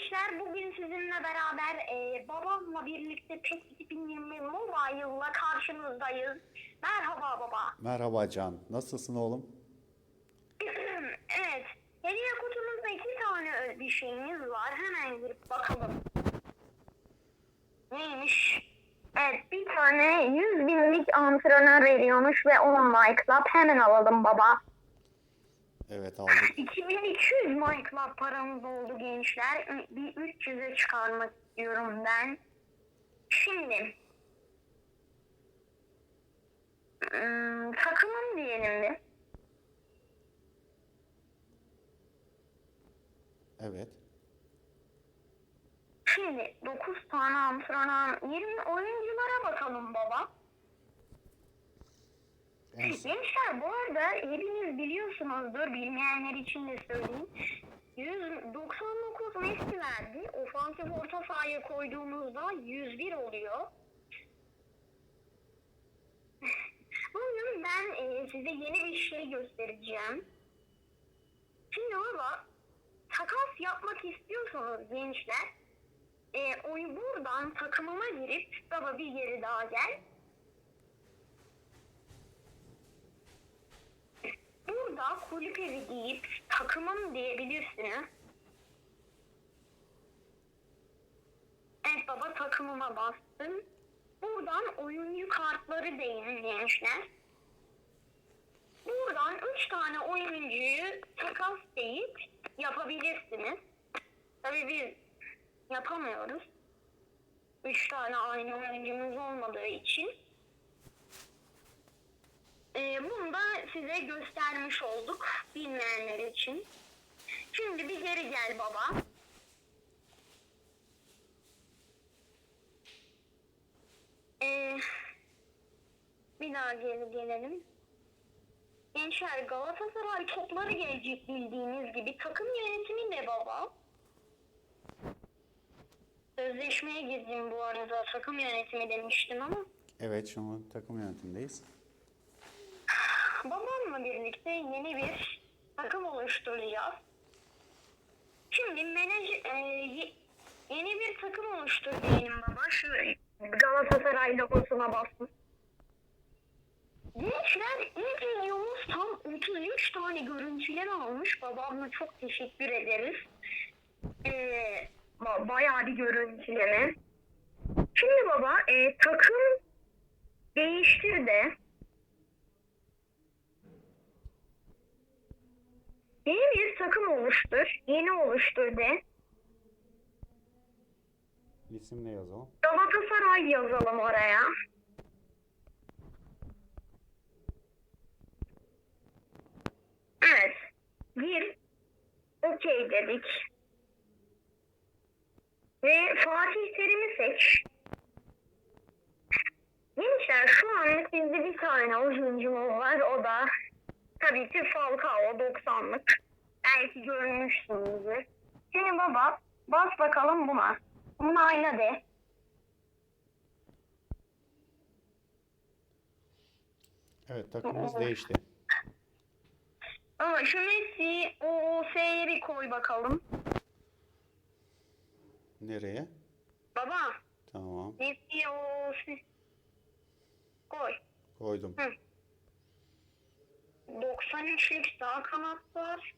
gençler bugün sizinle beraber e, babamla birlikte PES 2020 Mobile'la karşınızdayız. Merhaba baba. Merhaba Can. Nasılsın oğlum? evet. Hediye kutumuzda iki tane bir şeyimiz var. Hemen girip bakalım. Neymiş? Evet bir tane 100 binlik antrenör veriyormuş ve 10 like. Hemen alalım baba. Evet aldık. 2200 Minecraft paramız oldu gençler. Bir 300'e çıkarmak istiyorum ben. Şimdi hmm, takımım diyelim bir. Evet. Şimdi 9 tane antrenör, 20 oyunculara bakalım baba. En, Gençler bu arada hepiniz biliyorsunuzdur, bilmeyenler için de söyleyeyim. 199 Messi verdi. Ofansif orta sahaya koyduğumuzda 101 oluyor. Bugün ben e, size yeni bir şey göstereceğim. Şimdi baba takas yapmak istiyorsanız gençler e, oy buradan takımıma girip baba bir geri daha gel. Evi deyip takımım diyebilirsiniz. Evet baba takımıma bastım. Buradan oyuncu kartları gençler. Buradan 3 tane oyuncuyu takas deyip yapabilirsiniz. Tabii biz yapamıyoruz. 3 tane aynı oyuncumuz olmadığı için. Ee, bunu da size göstermiş olduk bilmeyenler için. Şimdi bir geri gel baba. Ee, bir daha geri gelelim. Gençler Galatasaray topları gelecek bildiğiniz gibi takım yönetimi de baba. Sözleşmeye girdim bu arada takım yönetimi demiştim ama. evet şu an takım yönetimindeyiz. Babamla birlikte yeni bir takım oluşturacağız. Şimdi menajer, e, ye- yeni bir takım oluştur diyelim baba. Şu Galatasaray logosuna basın. Gençler ilk videomuz tam 33 tane görüntüler almış. Babamla çok teşekkür ederiz. E, ba- bayağı bir görüntüleme. Şimdi baba e, takım değiştir de Yeni bir takım oluştur. Yeni oluştur de. İsim ne yazalım? Galatasaray yazalım oraya. Evet. Gir. Okey dedik. Ve Fatih Terim'i seç. Gençler şu anlık bizde bir tane oyuncumuz var. O da tabii ki Falcao 90'lık. Belki görmüşsünüzdür. Şimdi baba bas bakalım buna. Onayla de. Evet takımımız değişti. Ama şu Messi OOS'ye bir koy bakalım. Nereye? Baba Tamam. Messi OOS koy. Koydum. Hı. 93'lük sağ kanat var.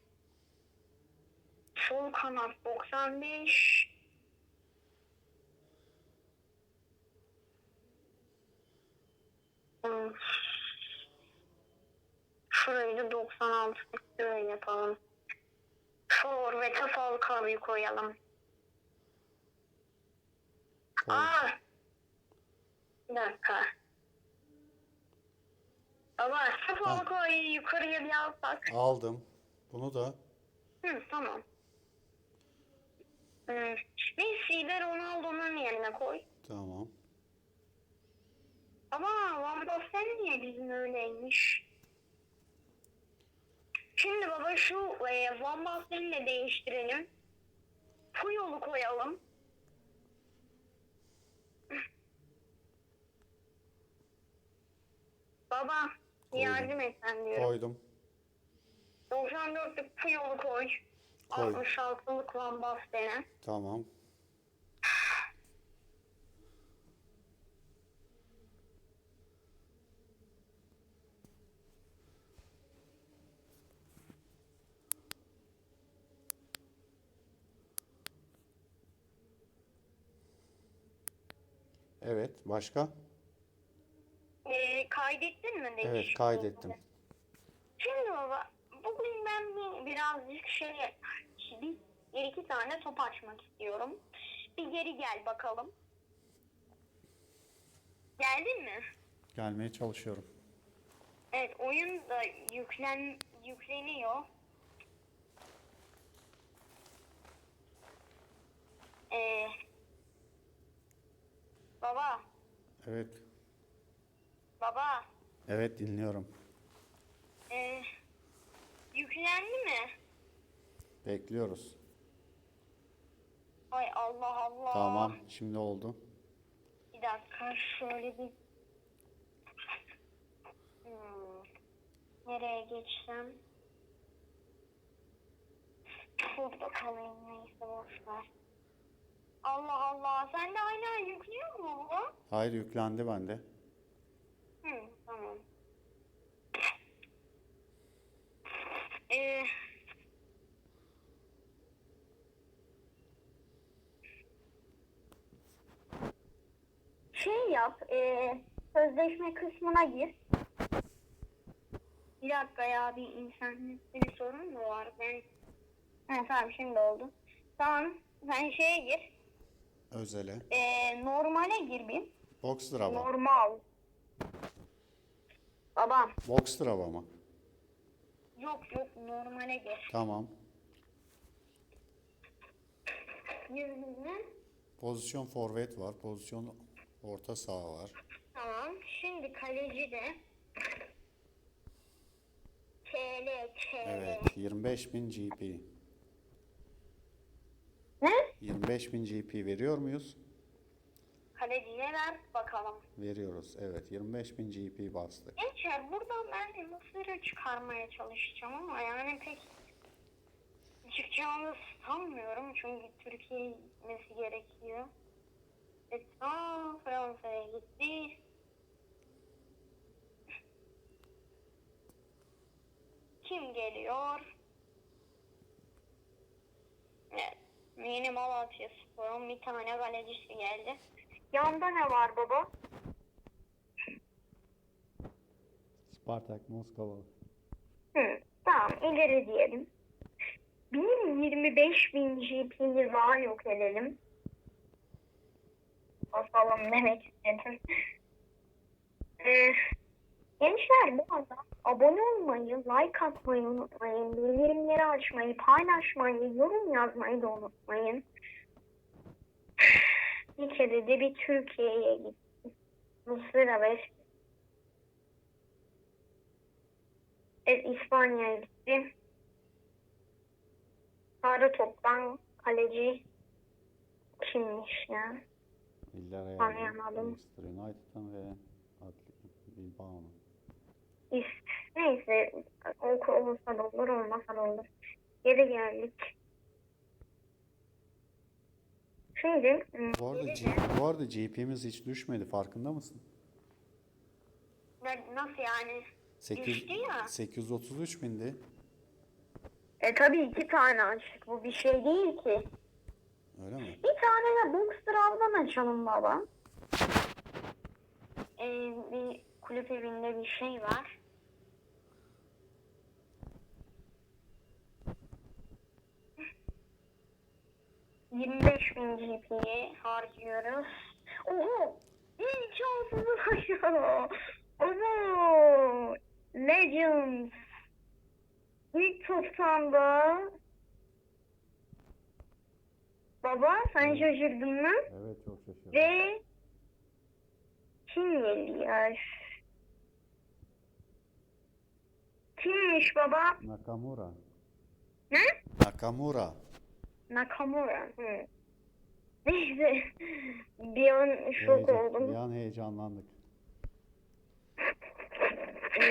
Sol kanat 95. Hmm. Şurayı da 96 şurayı yapalım. Forvet'e Falcao'yu koyalım. Koy. Aa! Bir dakika. Şu Falcao'yu yukarıya bir alsak. Aldım. Bunu da Hı, tamam. Hmm. Messi'yi de Ronaldo'nun yerine koy. tamam. Ama Van Basten niye bizim öyleymiş? Şimdi baba şu e, Van Basten'i de değiştirelim. Puyol'u koyalım. Baba yardım et sen diyorum. Koydum. 94'lük Puyol'u koy. Koy. 66'lık Van Basten'e. Tamam. Evet, başka? Kaydettin mi? Evet, değişik kaydettim. Şimdi baba, bugün ben bir, birazcık şey, bir, bir iki tane top açmak istiyorum. Bir geri gel bakalım. Geldin mi? Gelmeye çalışıyorum. Evet, oyun da yüklen yükleniyor. Ee, baba, Evet, baba, evet dinliyorum. ee, yüklendi mi? Bekliyoruz. Ay Allah Allah. Tamam, şimdi oldu. Bir dakika şöyle bir... Hmm. Nereye geçsem? Burada kalayım neyse boşver. Allah Allah sen de hala yüklüyor mu bu? Hayır, yüklendi bende. Tamam. Ee, şey yap, e, sözleşme kısmına gir. Bir dakika ya, bir internette bir sorun mu var? Ben... Ha, tamam şimdi oldu. Tamam, sen şeye gir. Özele. E, normale gir bir. Boxster hava. Normal. Babam. Boxster hava mı? Yok yok normale gir. Tamam. Yüzüne. Pozisyon forvet var. Pozisyon orta saha var. Tamam. Şimdi kaleci de. TL, TL. Evet. 25.000 GP. Ne? 25.000 GP veriyor muyuz? Kaleciye ver bakalım. Veriyoruz. Evet. 25.000 GP bastık. Gençler buradan ben Mısır'ı çıkarmaya çalışacağım ama yani pek çıkacağını sanmıyorum çünkü Türkiye'ye gitmesi gerekiyor. E tamam Fransa'ya gitti. Kim geliyor? Evet. Yeni Malatya Spor'un bir tane kalecisi geldi. Yanda ne var baba? Spartak Moskova. Hı, tamam ileri diyelim. Bir 25 bin GP'yi daha yok edelim. Basalım demek istedim. Ee, gençler bu arada abone olmayı, like atmayı unutmayın. Bildirimleri açmayı, paylaşmayı, yorum yazmayı da unutmayın. Kere de bir Türkiye'ye gittim. Mısır'a ve İspanya'ya gittim. Sarı toptan kaleci kimmiş ya? Anlayamadım. United'dan ve Bilbao'nun. Neyse olursa da olur olmasa da olur. Geri geldik. Şimdi hmm, Bu arada, gel- bu arada GP'miz hiç düşmedi. Farkında mısın? Ne- nasıl yani? 8, Düştü ya. 833 bindi. E tabii iki tane açık. Bu bir şey değil ki. Öyle mi? Bir tane de Boxster Av'dan açalım baba. Ee, bir kulüp evinde bir şey var. ...25 bin GP'yi harcıyoruz. Oho! İyi şansımız aşağı. Oho! Legends. İlk toptan da... Baba sen şaşırdın mı? Evet çok şaşırdım. Ve kim geliyor? Kimmiş baba? Nakamura. Ne? Nakamura. Nakamura. Hı. Neyse. Bir an şok Heyecan- oldum. Bir an heyecanlandık. Ee,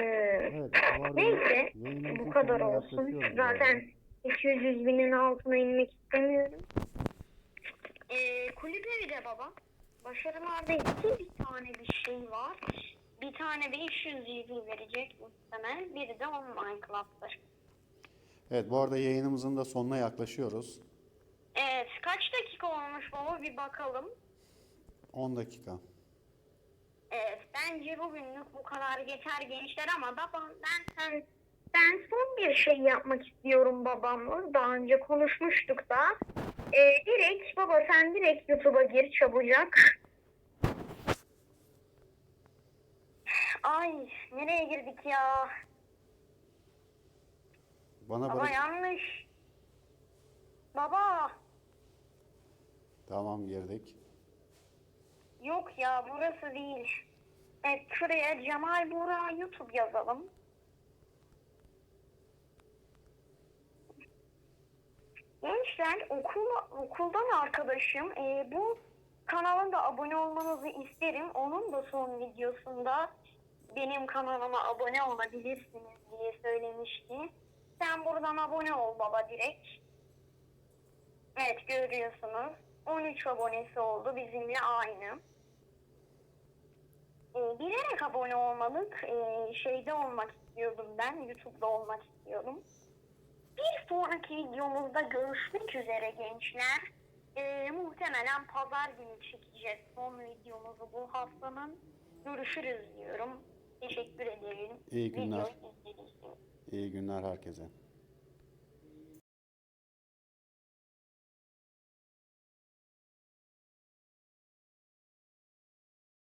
Evet. Bu arada Neyse, yayınımızın bu kadar sonuna olsun. yaklaşıyoruz Zaten bu 200 binin altına inmek istemiyorum. Ee, kulüp evi de baba. Başarılarda iki bir tane bir şey var. Bir tane 500 GB verecek muhtemel. Biri de online club'dır. Evet bu arada yayınımızın da sonuna yaklaşıyoruz. Evet kaç dakika olmuş baba bir bakalım. 10 dakika. Evet bence bugünlük bu kadar yeter gençler ama babam ben sen ben son bir şey yapmak istiyorum babamla. Daha önce konuşmuştuk da. Ee, direkt baba sen direkt YouTube'a gir çabucak. Ay nereye girdik ya? Bana Baba bırak. yanlış. Baba Tamam girdik. yok ya burası değil. Evet şuraya Cemal Buğra YouTube yazalım. Gençler okul, okuldan arkadaşım. Ee, bu kanalın da abone olmanızı isterim. Onun da son videosunda benim kanalıma abone olabilirsiniz diye söylemişti. Sen buradan abone ol baba direkt. Evet görüyorsunuz. 13 abonesi oldu bizimle aynı. Ee, bilerek abone olmalık. Ee, şeyde olmak istiyordum ben. YouTube'da olmak istiyordum. Bir sonraki videomuzda görüşmek üzere gençler. Ee, muhtemelen pazar günü çekeceğiz son videomuzu bu haftanın. Görüşürüz diyorum. Teşekkür ederim. İyi günler. Videoyu izlediğiniz için. İyi günler herkese.